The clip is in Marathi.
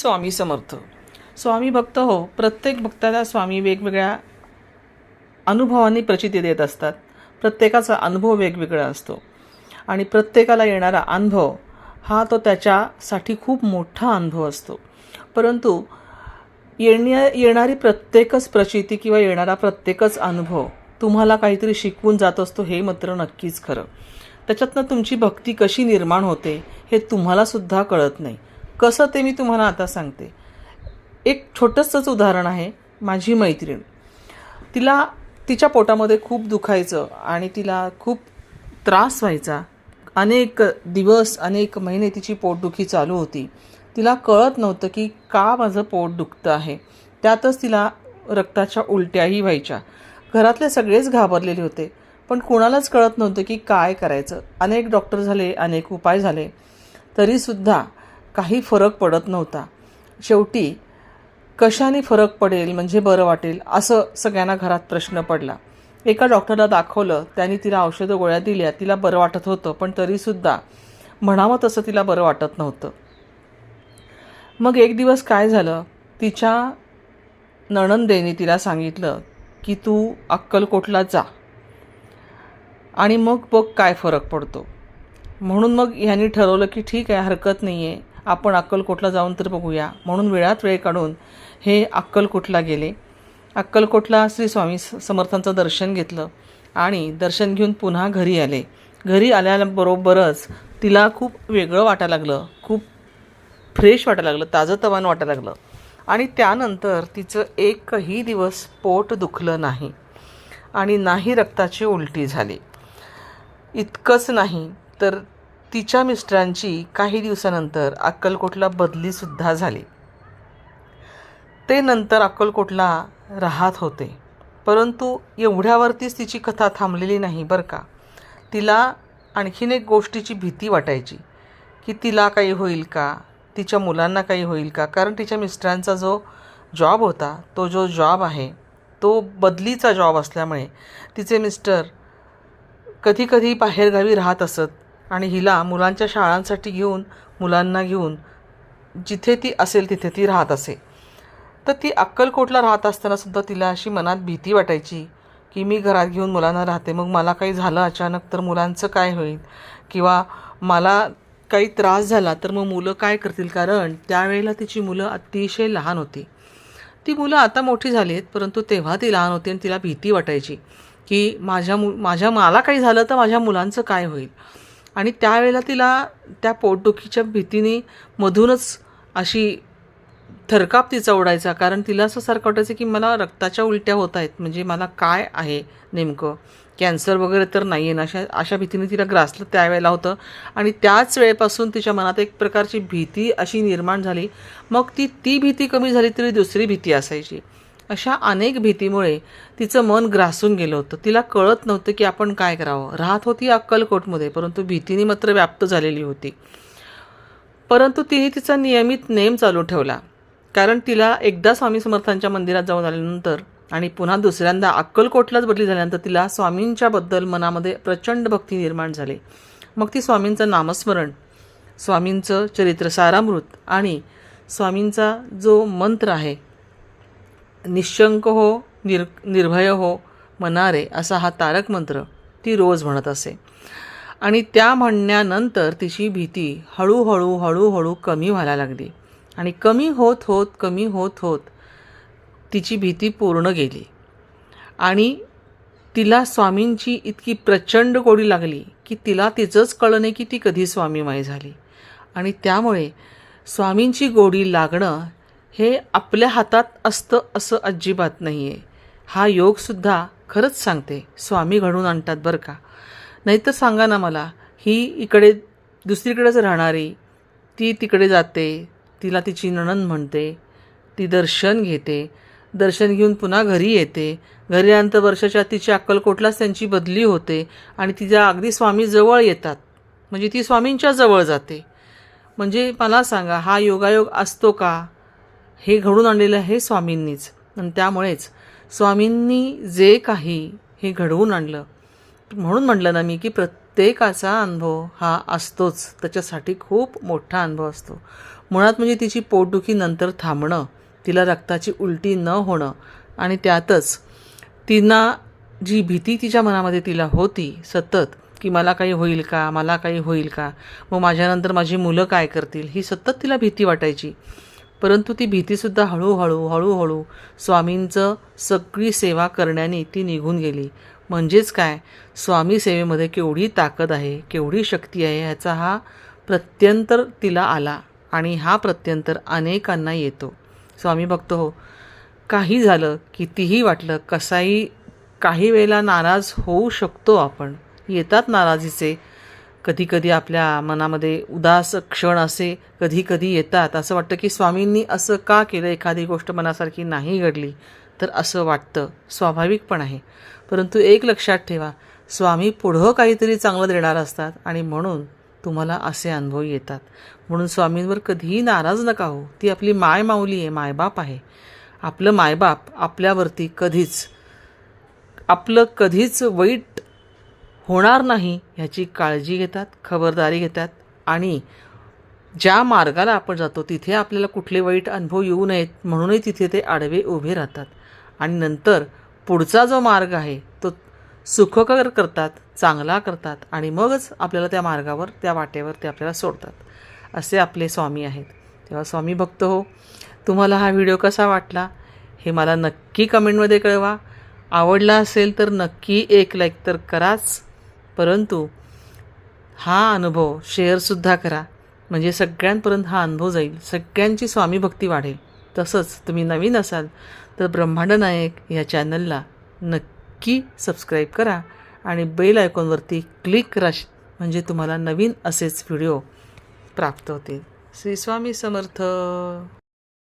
स्वामी समर्थ. स्वामी भक्त हो प्रत्येक भक्ताला स्वामी वेगवेगळ्या अनुभवांनी प्रचिती देत असतात. प्रत्येकाचा अनुभव वेगवेगळा असतो. आणि प्रत्येकाला येणारा अनुभव हा तो त्याच्यासाठी खूप मोठा अनुभव असतो. परंतु येण्या येणारी प्रत्येकच प्रचिती किंवा येणारा प्रत्येकच अनुभव तुम्हाला काहीतरी शिकवून जात असतो हे मात्र नक्कीच खरं. त्याच्यातनं तुमची भक्ती कशी निर्माण होते हे तुम्हालासुद्धा कळत नाही. कसं ते मी तुम्हाला आता सांगते. एक छोटंसंच उदाहरण आहे माझी मैत्रीण. तिला तिच्या पोटामध्ये खूप दुखायचं आणि तिला खूप त्रास व्हायचा. अनेक दिवस अनेक महिने तिची पोटदुखी चालू होती. तिला कळत नव्हतं की का माझं पोट दुखतं आहे. त्यातच तिला रक्ताच्या उलट्याही व्हायच्या. घरातले सगळेच घाबरलेले होते पण कुणालाच कळत नव्हतं की काय करायचं. अनेक डॉक्टर झाले अनेक उपाय झाले. तरीसुद्धा काही फरक पडत नव्हता. शेवटी कशाने फरक पडेल म्हणजे बरं वाटेल असं सगळ्यांना घरात प्रश्न पडला. एका डॉक्टरला दाखवलं त्यांनी तिला औषधं गोळ्या दिल्या तिला बरं वाटत होतं पण तरीसुद्धा म्हणावं तसं तिला बरं वाटत नव्हतं. मग एक दिवस काय झालं? तिच्या नणंदेने तिला सांगितलं की तू अक्कलकोटला जा आणि मग बघ काय फरक पडतो. म्हणून मग ह्यांनी ठरवलं की ठीक आहे हरकत नाही आहे आपण अक्कलकोटला जाऊन तर बघूया. म्हणून वेळात वेळ काढून हे अक्कलकोटला गेले. अक्कलकोटला श्री स्वामी समर्थांचं दर्शन घेतलं आणि दर्शन घेऊन पुन्हा घरी आले. घरी आल्याबरोबरच तिला खूप वेगळं वाटायला लागलं. खूप फ्रेश वाटायला लागलं. ताजंतवान वाटायला लागलं. आणि त्यानंतर तिचं एकही दिवस पोट दुखलं नाही आणि नाही रक्ताची उलटी झाली. इतकंच नाही तर तिच्या मिस्टरांची काही दिवसानंतर अक्कलकोटला बदलीसुद्धा झाली. ते नंतर अक्कलकोटला राहत होते. परंतु एवढ्यावरतीच तिची कथा थांबलेली नाही बरं का. तिला आणखीन एक गोष्टीची भीती वाटायची की तिला काही होईल का? तिच्या मुलांना काही होईल का? कारण तिच्या मिस्टरांचा जो जॉब होता तो जो जॉब आहे तो बदलीचा जॉब असल्यामुळे तिचे मिस्टर कधीकधी बाहेरगावी राहत असत. आणि हिला मुलांच्या शाळांसाठी घेऊन मुलांना घेऊन जिथे ती असेल तिथे ती राहत असे. तर ती अक्कलकोटला राहत असतानासुद्धा तिला अशी मनात भीती वाटायची की मी घरात घेऊन मुलांना राहते मग मला काही झालं अचानक तर मुलांचं काय होईल? किंवा मला काही त्रास झाला तर मग मुलं काय करतील? कारण त्यावेळेला तिची मुलं अतिशय लहान होती. ती मुलं आता मोठी झाली आहेत परंतु तेव्हा ती लहान होती आणि तिला भीती वाटायची की माझ्या मु माझ्या मला काही झालं तर माझ्या मुलांचं काय होईल? आणि त्यावेळेला तिला त्या पोटदुखीच्या भीतीने मधूनच अशी थरकाप तिचा उडायचा कारण तिला असं सारखं वाटायचं की मला रक्ताच्या उलट्या होत आहेत. म्हणजे मला काय आहे नेमकं? कॅन्सर वगैरे तर नाही आहे ना. अशा अशा भीतीने तिला ग्रासलं त्यावेळेला होतं. आणि त्याच वेळेपासून तिच्या मनात एक प्रकारची भीती अशी निर्माण झाली. मग ती ती भीती कमी झाली तरी दुसरी भीती असायची. अशा अनेक भीतीमुळे तिचं मन ग्रासून गेलं होतं. तिला कळत नव्हतं की आपण काय करावं. राहत होती अक्कलकोटमध्ये परंतु भीतीने मात्र व्याप्त झालेली होती. परंतु तिने तिचा नियमित नेम चालू ठेवला. कारण तिला एकदा स्वामी समर्थांच्या मंदिरात जाऊन आल्यानंतर आणि पुन्हा दुसऱ्यांदा अक्कलकोटलाच बदली झाल्यानंतर तिला स्वामींच्याबद्दल मनामध्ये प्रचंड भक्ती निर्माण झाली. मग ती स्वामींचं नामस्मरण स्वामींचं चरित्र सारामृत आणि स्वामींचा जो मंत्र आहे निशंक हो निर निर्भय हो मनारे असा हा तारक मंत्र ती रोज म्हणत असे. आणि त्या म्हणण्यानंतर तिची भीती हळूहळू हळूहळू कमी व्हायला लागली. आणि कमी होत होत कमी होत होत तिची भीती पूर्ण गेली. आणि तिला स्वामींची इतकी प्रचंड गोडी लागली की तिला तिचंच कळलं नाही की ती कधी स्वामीमाई झाली. आणि त्यामुळे स्वामींची गोडी लागणं हे आपल्या हातात असतं असं अजिबात नाही आहे हा योगसुद्धा खरंच सांगते. स्वामी घडून आणतात बरं का. नाहीतर सांगा ना मला ही इकडे दुसरीकडेच राहणारी ती तिकडे जाते तिला तिची नणंद म्हणते ती दर्शन घेते दर्शन घेऊन पुन्हा घरी येते घरी आल्यानंतर वर्षाच्या तिच्या अक्कलकोटलाच त्यांची बदली होते आणि तिच्या अगदी स्वामी जवळ येतात. म्हणजे ती स्वामींच्या जवळ जाते. म्हणजे मला सांगा हा योगायोग असतो का? हे घडून आणलेलं आहे स्वामींनीच. आणि त्यामुळेच स्वामींनी जे काही हे घडवून आणलं म्हणून म्हटलं ना मी की प्रत्येकाचा अनुभव हा असतोच. त्याच्यासाठी खूप मोठा अनुभव असतो. मुळात म्हणजे तिची पोटदुखी नंतर थांबणं तिला रक्ताची उलटी न होणं आणि त्यातच तिना जी भीती तिच्या मनामध्ये तिला होती सतत की मला काही होईल का मला काही होईल का मग माझ्यानंतर माझी मुलं काय करतील ही सतत तिला भीती वाटायची. परंतु ती भीतीसुद्धा हळूहळू हळूहळू स्वामींचं सगळी सेवा करण्याने ती निघून गेली. म्हणजेच काय? स्वामी सेवेमध्ये केवढी ताकद आहे केवढी शक्ती आहे ह्याचा हा प्रत्यंतर तिला आला आणि हा प्रत्यंतर अनेकांना येतो. स्वामी भक्त हो काही झालं कितीही वाटलं कसाही काही वेळेला नाराज होऊ शकतो आपण. येतात नाराजीचे कधीकधी आपल्या मनामध्ये उदास क्षण असे कधी कधी येतात. असं वाटतं की स्वामींनी असं का केलं? एखादी गोष्ट मनासारखी नाही घडली तर असं वाटतं. स्वाभाविक पण आहे. परंतु एक लक्षात ठेवा स्वामी पुढं काहीतरी चांगलं देणार असतात आणि म्हणून तुम्हाला असे अनुभव येतात. म्हणून स्वामींवर कधीही नाराज नका हो ती आपली माय माऊली आहे मायबाप आहे. आपलं मायबाप आपल्यावरती कधीच आपलं कधीच वाईट होणार नाही ह्याची काळजी घेतात खबरदारी घेतात आणि ज्या मार्गाला आपण जातो तिथे आपल्याला कुठले वाईट अनुभव येऊ नयेत म्हणूनही तिथे ते आडवे उभे राहतात. आणि नंतर पुढचा जो मार्ग आहे तो सुखकर करतात चांगला करतात आणि मगच आपल्याला त्या मार्गावर त्या वाटेवर ते आपल्याला सोडतात. असे आपले स्वामी आहेत. तेव्हा स्वामी भक्त हो तुम्हाला हा व्हिडिओ कसा वाटला हे मला नक्की कमेंटमध्ये कळवा. आवडला असेल तर नक्की एक लाईक तर कराच. परंतु हा अनुभव शेअरसुद्धा करा. म्हणजे सगळ्यांपर्यंत हा अनुभव जाईल. सगळ्यांची स्वामी भक्ती वाढेल. तसंच तुम्ही नवीन असाल तर ब्रह्मांड नायक या चॅनलला नक्की सबस्क्राईब करा आणि बेल आयकॉनवरती क्लिक करा म्हणजे तुम्हाला नवीन असेच व्हिडिओ प्राप्त होतील. श्री स्वामी समर्थ.